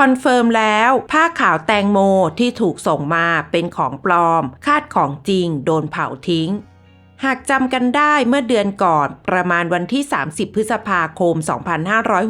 คอนเฟิร์มแล้วผ้าขาวแตงโมที่ถูกส่งมาเป็นของปลอม คาดของจริงโดนเผาทิ้ง หากจำกันได้เมื่อเดือนก่อนประมาณวันที่ 30 พฤษภาคม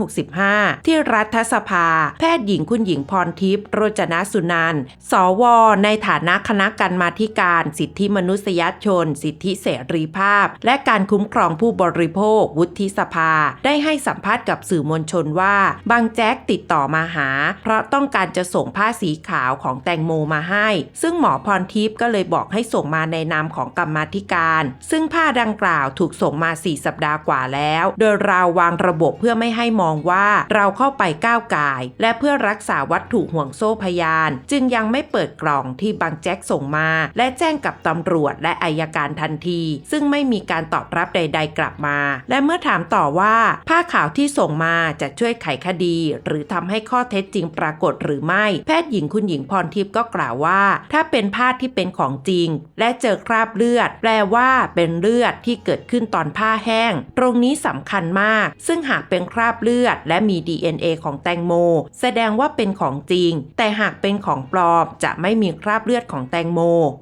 2565 ที่รัฐสภา แพทย์หญิงคุณหญิงพรทิพย์โรจนสุนันท์สว ในฐานะคณะกรรมาธิการ สิทธิมนุษยชน สิทธิเสรีภาพ และการคุ้มครองผู้บริโภค วุฒิสภา ได้ให้สัมภาษณ์กับสื่อมวลชนว่า บางแจ๊กติดต่อมาหา เพราะต้องการจะส่งผ้าสีขาวของแตงโมมาให้ ซึ่งหมอพรทิพย์ก็เลยบอกให้ส่งมาในนามของกรรมาธิการซึ่งผ้าดังกล่าวถูกส่งมา 4 สัปดาห์กว่าแล้ว โดยเราวางระบบเพื่อไม่ให้มองว่าเราเข้าไปก้าวก่าย และเพื่อรักษาวัตถุห่วงโซ่พยาน จึงยังไม่เปิดกล่องที่บางแจ็คส่งมา และแจ้งกับตำรวจและอายการทันที ซึ่งไม่มีการตอบรับใด ๆ กลับมา และเมื่อถามต่อว่า ผ้าขาวที่ส่งมาจะช่วยไขคดี หรือทำให้ข้อเท็จจริงปรากฏหรือไม่ แพทย์หญิงคุณหญิงพรทิพย์ก็กล่าวว่า ถ้าเป็นผ้าที่เป็นของจริง และเจอคราบเลือด แปลว่าเป็นเลือดที่เกิดขึ้นตอนผ้าแห้ง ตรงนี้สำคัญมาก ซึ่งหากเป็นคราบเลือด และมี DNA ของแตงโม แสดงว่าเป็นของจริง แต่หากเป็นของปลอมจะไม่มีคราบเลือดของแตงโม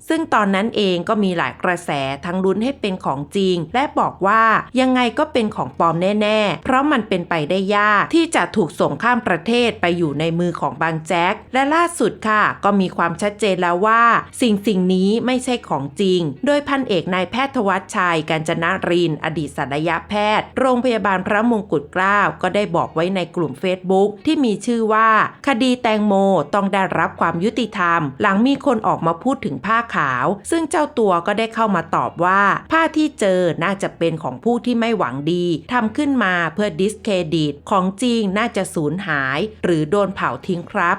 ซึ่งตอนนั้นเองก็มีหลายกระแสทั้งลุ้นให้เป็นของจริง และบอกว่ายังไงก็เป็นของปลอมแน่ๆ เพราะมันเป็นไปได้ยากที่จะถูกส่งข้ามประเทศไปอยู่ในมือของบางแจ็คและล่าสุดค่ะ ก็มีความชัดเจนแล้วว่า สิ่งสิ่งนี้ไม่ใช่ของจริง โดยพันเอกนายแพทย์ธวัชชัยกาญจนาริน อดีตศัลยแพทย์ โรงพยาบาลพระมงกุฎเกล้าก็ได้บอกไว้ในกลุ่ม Facebook ที่มีชื่อว่า คดีแตงโมต้องได้รับความยุติธรรม หลังมีคนออกมาพูดถึงผ้าขาว ซึ่งเจ้าตัวก็ได้เข้ามาตอบว่า ผ้าที่เจอน่าจะเป็นของผู้ที่ไม่หวังดีทำขึ้นมาเพื่อดิสเครดิตของจริงน่าจะสูญหาย หรือโดนเผาทิ้งครับ